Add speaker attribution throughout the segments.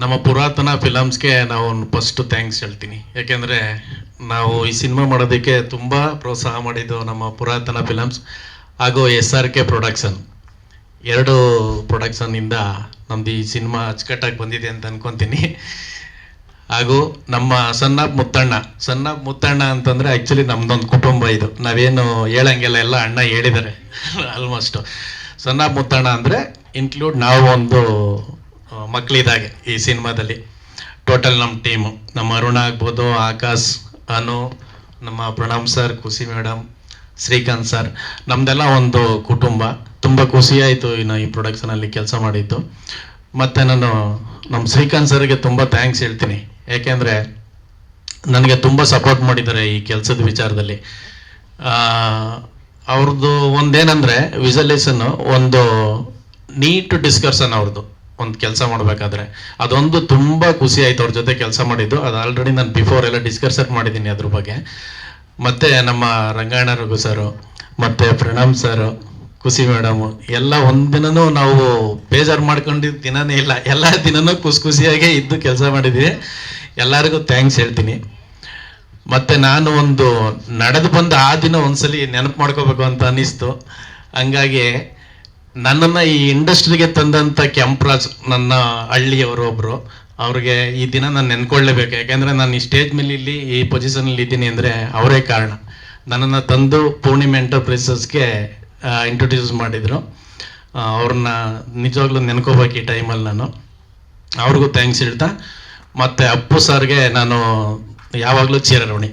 Speaker 1: ನಮ್ಮ ಪುರಾತನ ಫಿಲಮ್ಸ್ಗೆ ನಾವು ಫಸ್ಟ್ ಥ್ಯಾಂಕ್ಸ್ ಹೇಳ್ತೀನಿ. ಯಾಕೆಂದರೆ ನಾವು ಈ ಸಿನಿಮಾ ಮಾಡೋದಕ್ಕೆ ತುಂಬ ಪ್ರೋತ್ಸಾಹ ಮಾಡಿದ್ದು ನಮ್ಮ ಪುರಾತನ ಫಿಲಮ್ಸ್ ಹಾಗೂ ಎಸ್ ಆರ್ ಕೆ ಪ್ರೊಡಕ್ಷನ್. ಎರಡು ಪ್ರೊಡಕ್ಷನ್ನಿಂದ ನಮ್ಮದು ಈ ಸಿನಿಮಾ ಅಚ್ಚುಕಟ್ಟಾಗಿ ಬಂದಿದೆ ಅಂತ ಅನ್ಕೊತೀನಿ. ಹಾಗೂ ನಮ್ಮ ಸಣ್ಣ ಮುತ್ತಣ್ಣ ಸಣ್ಣ ಮುತ್ತಣ್ಣ ಅಂತಂದರೆ ಆ್ಯಕ್ಚುಲಿ ನಮ್ದೊಂದು ಕುಟುಂಬ ಇದು. ನಾವೇನು ಹೇಳಂಗೆಲ್ಲ, ಎಲ್ಲ ಅಣ್ಣ ಹೇಳಿದ್ದಾರೆ. ಆಲ್ಮೋಸ್ಟು ಸಣ್ಣ ಮುತ್ತಣ್ಣ ಅಂದರೆ ಇನ್ಕ್ಲೂಡ್ ನಾವು ಒಂದು ಆ, ಮಕ್ಳಿದಾಗೆ ಈ ಸಿನಿಮಾದಲ್ಲಿ. ಟೋಟಲ್ ನಮ್ಮ ಟೀಮು ನಮ್ಮ ಅರುಣ ಆಗ್ಬೋದು ಆಕಾಶ್ ಅನು ನಮ್ಮ Pranam sir Khushi madam Srikanth sir ನಮ್ದೆಲ್ಲ ಒಂದು ಕುಟುಂಬ. ತುಂಬ ಖುಷಿಯಾಯಿತು ಇನ್ನು ಈ ಪ್ರೊಡಕ್ಷನಲ್ಲಿ ಕೆಲಸ ಮಾಡಿದ್ದು. ಮತ್ತು ನಾನು ನಮ್ಮ ಶ್ರೀಕಾಂತ್ ಸರ್ಗೆ ತುಂಬ ಥ್ಯಾಂಕ್ಸ್ ಹೇಳ್ತೀನಿ. ಏಕೆಂದರೆ ನನಗೆ ತುಂಬ ಸಪೋರ್ಟ್ ಮಾಡಿದ್ದಾರೆ ಈ ಕೆಲಸದ ವಿಚಾರದಲ್ಲಿ. ಅವ್ರದ್ದು ಒಂದೇನಂದರೆ ವಿಸಲೇಷನ್ನು ಒಂದು ನೀಟ್ ಡಿಸ್ಕಷನ್ ಅವ್ರದ್ದು ಒಂದು ಕೆಲಸ ಮಾಡಬೇಕಾದ್ರೆ. ಅದೊಂದು ತುಂಬ ಖುಷಿ ಆಯ್ತು ಅವ್ರ ಜೊತೆ ಕೆಲಸ ಮಾಡಿದ್ದು. ಅದು ಆಲ್ರೆಡಿ ನಾನು ಬಿಫೋರ್ ಎಲ್ಲ ಡಿಸ್ಕಷನ್ ಮಾಡಿದ್ದೀನಿ ಅದ್ರ ಬಗ್ಗೆ. ಮತ್ತೆ ನಮ್ಮ ರಂಗಾಯಣ ರಘು ಸರು, ಮತ್ತೆ ಪ್ರಣಾಮ್ ಸರ್, ಖುಷಿ ಮೇಡಮ್ ಎಲ್ಲ ಒಂದಿನೂ ನಾವು ಬೇಜಾರು ಮಾಡ್ಕೊಂಡಿದ್ದ ದಿನನೇ ಇಲ್ಲ. ಎಲ್ಲ ದಿನನೂ ಖುಷಿ ಖುಷಿಯಾಗೇ ಇದ್ದು ಕೆಲಸ ಮಾಡಿದ್ದೀವಿ ಎಲ್ಲರಿಗೂ ಥ್ಯಾಂಕ್ಸ್ ಹೇಳ್ತೀನಿ. ಮತ್ತೆ ನಾನು ಒಂದು ನಡೆದು ಬಂದ ಆ ದಿನ ಒಂದ್ಸಲಿ ನೆನಪು ಮಾಡ್ಕೋಬೇಕು ಅಂತ ಅನ್ನಿಸ್ತು. ಹಂಗಾಗಿ ನನ್ನನ್ನು ಈ ಇಂಡಸ್ಟ್ರಿಗೆ ತಂದಂಥ ಕೆಂಪ್ರಾಜ್ ನನ್ನ ಹಳ್ಳಿಯವರು ಒಬ್ಬರು ಅವ್ರಿಗೆ ಈ ದಿನ ನಾನು ನೆನ್ಕೊಳ್ಳೇಬೇಕು ಯಾಕೆಂದರೆ ನಾನು ಈ ಸ್ಟೇಜ್ ಮೇಲೆ ಇಲ್ಲಿ ಈ ಪೊಸಿಷನಲ್ಲಿ ಇದ್ದೀನಿ ಅಂದರೆ ಅವರೇ ಕಾರಣ. ನನ್ನನ್ನು ತಂದು ಪೂರ್ಣಿಮೆ ಎಂಟರ್ಪ್ರೈಸಸ್ಗೆ ಇಂಟ್ರೊಡ್ಯೂಸ್ ಮಾಡಿದರು. ಅವ್ರನ್ನ ನಿಜವಾಗ್ಲೂ ನೆನ್ಕೋಬೇಕು ಈ ಟೈಮಲ್ಲಿ ನಾನು. ಅವ್ರಿಗೂ ಥ್ಯಾಂಕ್ಸ್ ಹೇಳ್ತಾ, ಮತ್ತು ಅಪ್ಪು ಸರ್ಗೆ ನಾನು ಯಾವಾಗಲೂ ಚಿರಋಣಿ.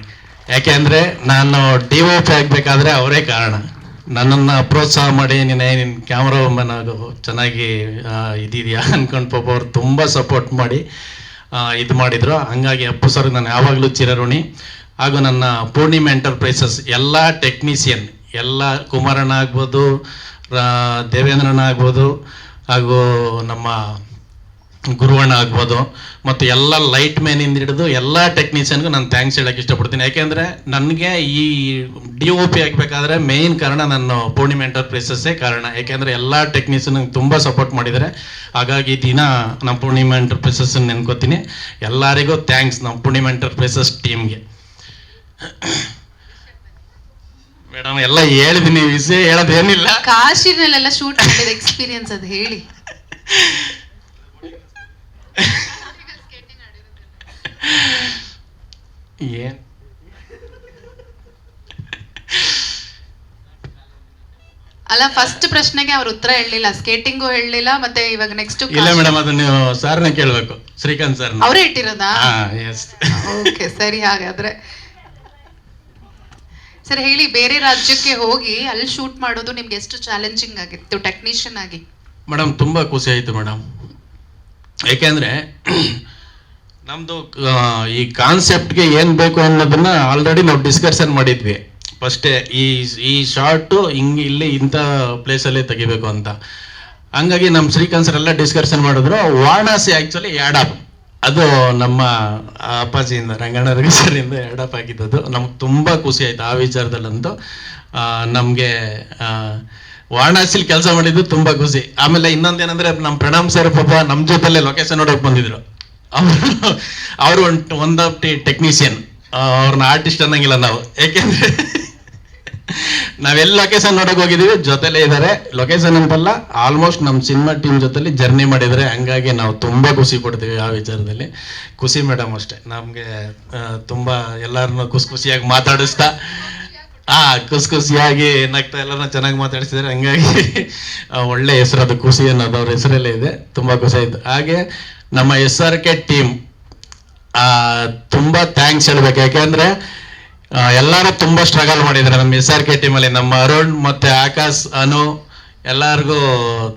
Speaker 1: ಯಾಕೆ ಅಂದರೆ ನಾನು ಡಿ ಒ ಪಿ ಆಗಬೇಕಾದ್ರೆ ಅವರೇ ಕಾರಣ. ನನ್ನನ್ನು ಪ್ರೋತ್ಸಾಹ ಮಾಡಿ, ನೀನು ನಿನ್ನ ಕ್ಯಾಮ್ರಾ ವುಮನ್ ಆಗು, ಚೆನ್ನಾಗಿ ಇದೆಯಾ ಅನ್ಕೊಂಡು ಪಾಪ ಅವ್ರು ತುಂಬ ಸಪೋರ್ಟ್ ಮಾಡಿ ಇದು ಮಾಡಿದರು. ಹಂಗಾಗಿ ಅಪ್ಪು ಸರ್ ನಾನು ಯಾವಾಗಲೂ ಚಿರಋಣಿ. ಹಾಗೂ ನನ್ನ ಪೂರ್ಣಿಮ ಎಂಟರ್ಪ್ರೈಸಸ್ ಎಲ್ಲ ಟೆಕ್ನಿಷಿಯನ್ ಎಲ್ಲ ಕುಮಾರಣ್ಣ ಆಗ್ಬೋದು ದೇವೇಂದ್ರಣ್ಣ ಆಗ್ಬೋದು, ಹಾಗೂ ನಮ್ಮ ಗುರುವಣ್ಣ ಆಗ್ಬೋದು ಮತ್ತು ಎಲ್ಲ ಲೈಟ್ ಮ್ಯಾನಿಂದ ಹಿಡಿದು ಎಲ್ಲ ಟೆಕ್ನಿಷಿಯನ್ಗೂ ನಾನು ಥ್ಯಾಂಕ್ಸ್ ಹೇಳಕ್ಕೆ ಇಷ್ಟಪಡ್ತೀನಿ. ಯಾಕೆಂದರೆ ನನಗೆ ಈ ಡಿ ಒ ಪಿ ಆಗಬೇಕಾದ್ರೆ ಮೇಯ್ನ್ ಕಾರಣ ನಾನು ಪೂರ್ಣಿಮೆ ಎಂಟರ್ಪ್ರೈಸಸ್ಸೇ ಕಾರಣ. ಯಾಕೆಂದರೆ ಎಲ್ಲ ಟೆಕ್ನಿಷಿಯನ್ ತುಂಬ ಸಪೋರ್ಟ್ ಮಾಡಿದ್ದಾರೆ. ಹಾಗಾಗಿ ದಿನ ನಮ್ಮ ಪೂರ್ಣಿಮೆ ಎಂಟರ್ಪ್ರೈಸಸ್ ನೆನ್ಕೋತೀನಿ. ಎಲ್ಲರಿಗೂ ಥ್ಯಾಂಕ್ಸ್ ನಮ್ಮ ಪೂರ್ಣಿಮೆ ಎಂಟರ್ಪ್ರೈಸಸ್ ಟೀಮ್ಗೆ ಮೇಡಮ್ ಎಲ್ಲ ಹೇಳಿದ್ದೀನಿ ವಿಷಯ ಹೇಳೋದೇನಿಲ್ಲ.
Speaker 2: ಕಾಶಿನಲ್ಲೆಲ್ಲ ಶೂಟ್ ಮಾಡಿದ ಎಕ್ಸ್ಪೀರಿಯನ್ಸ್ ಅದು ಹೇಳಿ.
Speaker 1: ಏನ್?
Speaker 2: ಅಲ್ಲ ಫಸ್ಟ್ ಪ್ರಶ್ನೆಗೆ ಅವ್ರ ಉತ್ತರ ಹೇಳಲಿಲ್ಲ. ಸ್ಕೇಟಿಂಗು ಹೇಳಲಿಲ್ಲ ಮತ್ತೆ ಇವಾಗ ನೆಕ್ಸ್ಟ್
Speaker 1: ಇಲ್ಲ ಮೇಡಮ್ ಅದು ನೀವು ಸರ್ನ ಕೇಳಬೇಕು. ಶ್ರೀಕಾಂತ್ ಸರ್
Speaker 2: ಅವರೇ ಇಟ್ಟಿರೋದಾ?
Speaker 1: ಹಾ ಎಸ್
Speaker 2: ಓಕೆ ಸರಿ ಹಾಗಾದ್ರೆ. ಸರ್ ಹೇಳಿ ಬೇರೆ ರಾಜ್ಯಕ್ಕೆ ಹೋಗಿ ಅಲ್ಲಿ ಶೂಟ್ ಮಾಡೋದು ನಿಮ್ಗೆ ಎಷ್ಟು ಚಾಲೆಂಜಿಂಗ್ ಆಗಿತ್ತು ಟೆಕ್ನಿಷಿಯನ್ ಆಗಿ?
Speaker 1: ಮೇಡಮ್ ತುಂಬಾ ಖುಷಿ ಆಯ್ತು ಮೇಡಮ್ ಏಕೆಂದರೆ ನಮ್ಮದು ಈ ಕಾನ್ಸೆಪ್ಟ್ಗೆ ಏನು ಬೇಕು ಅನ್ನೋದನ್ನ ಆಲ್ರೆಡಿ ನಾವು ಡಿಸ್ಕಷನ್ ಮಾಡಿದ್ವಿ. ಫಸ್ಟೇ ಈ ಈ ಶಾರ್ಟು ಹಿಂಗೆ ಇಲ್ಲಿ ಇಂಥ ಪ್ಲೇಸಲ್ಲೇ ತೆಗಿಬೇಕು ಅಂತ. ಹಂಗಾಗಿ ನಮ್ಮ ಶ್ರೀಕಾಂತ್ ಸರ್ ಎಲ್ಲ ಡಿಸ್ಕಷನ್ ಮಾಡಿದ್ರು. ವಾರಣಾಸಿ ಆ್ಯಕ್ಚುಲಿ ಯಾಡಪ್ ಅದು ನಮ್ಮ ಅಪ್ಪಾಜಿಯಿಂದ ರಂಗಣ್ಣ ರವಿ ಸರಿಂದ ಯಾಡಪ್ ಆಗಿದ್ದದು ನಮ್ಗೆ ತುಂಬ ಖುಷಿ ಆಯ್ತು ಆ ವಿಚಾರದಲ್ಲಂತೂ. ನಮಗೆ ವಾರಣಾಸಿಲಿ ಕೆಲಸ ಮಾಡಿದ್ದು ತುಂಬಾ ಖುಷಿ. ಆಮೇಲೆ ಇನ್ನೊಂದೇನಂದ್ರೆ ನಮ್ಮ ಪ್ರಣಾಮ್ ಸರ್ ಪಾಪ ನಮ್ಮ ಜೊತೆಲೆ ಲೊಕೇಶನ್ ನೋಡೋಕೆ ಬಂದಿದ್ರು. ಅವರು ಅವರು ಒಂದು ಒನ್ ಆಫ್ ಟಿ ಟೆಕ್ನಿಷಿಯನ್ ಅವ್ರನ್ನ ಆರ್ಟಿಸ್ಟ್ ಅನ್ನಂಗಿಲ್ಲ ನಾವು. ಯಾಕೆಂದ್ರೆ ನಾವೆಲ್ಲ ಲೊಕೇಶನ್ ನೋಡಕ್ ಹೋಗಿದೀವಿ ಜೊತೆಲೇ ಇದ್ದಾರೆ ಲೊಕೇಶನ್ ಅಂತಲ್ಲ ಆಲ್ಮೋಸ್ಟ್ ನಮ್ಮ ಸಿನಿಮಾ ಟೀಮ್ ಜೊತೆಲಿ ಜರ್ನಿ ಮಾಡಿದರೆ ಹಂಗಾಗಿ ನಾವು ತುಂಬಾ ಖುಷಿ ಪಡ್ತೀವಿ ಆ ವಿಚಾರದಲ್ಲಿ. ಖುಷಿ ಮೇಡಮ್ ಅಷ್ಟೇ. ನಮಗೆ ತುಂಬಾ ಎಲ್ಲರನ್ನೂ ಖುಷಿ ಖುಷಿಯಾಗಿ ಮಾತಾಡಿಸ್ತಾ ಆ ಕುಸ್ ಖುಷಿಯಾಗಿ ಏನಾಗ್ತಾ ಎಲ್ಲರನ್ನ ಚೆನ್ನಾಗಿ ಮಾತಾಡಿಸಿದ್ರೆ ಹಂಗಾಗಿ ಒಳ್ಳೆ ಹೆಸರು ಅದು ಖುಷಿ ಅನ್ನೋದು ಅವ್ರ ಹೆಸರಲ್ಲೇ ಇದೆ. ತುಂಬಾ ಖುಷಿ ಆಯ್ತು. ಹಾಗೆ ನಮ್ಮ ಎಸ್ ಆರ್ ಕೆ ಟೀಮ್ ಆ, ತುಂಬಾ ಥ್ಯಾಂಕ್ಸ್ ಹೇಳ್ಬೇಕು. ಯಾಕೆಂದ್ರೆ ಎಲ್ಲರೂ ತುಂಬಾ ಸ್ಟ್ರಗಲ್ ಮಾಡಿದ್ದಾರೆ. ನಮ್ಮ ಎಸ್ ಆರ್ ಕೆ ಟೀಮಲ್ಲಿ ನಮ್ಮ ಅರುಣ್ ಮತ್ತೆ ಆಕಾಶ್ ಅನು ಎಲ್ಲರಿಗೂ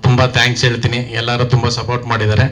Speaker 1: ತುಂಬಾ ಥ್ಯಾಂಕ್ಸ್ ಹೇಳ್ತೀನಿ. ಎಲ್ಲರೂ ತುಂಬಾ ಸಪೋರ್ಟ್ ಮಾಡಿದ್ದಾರೆ.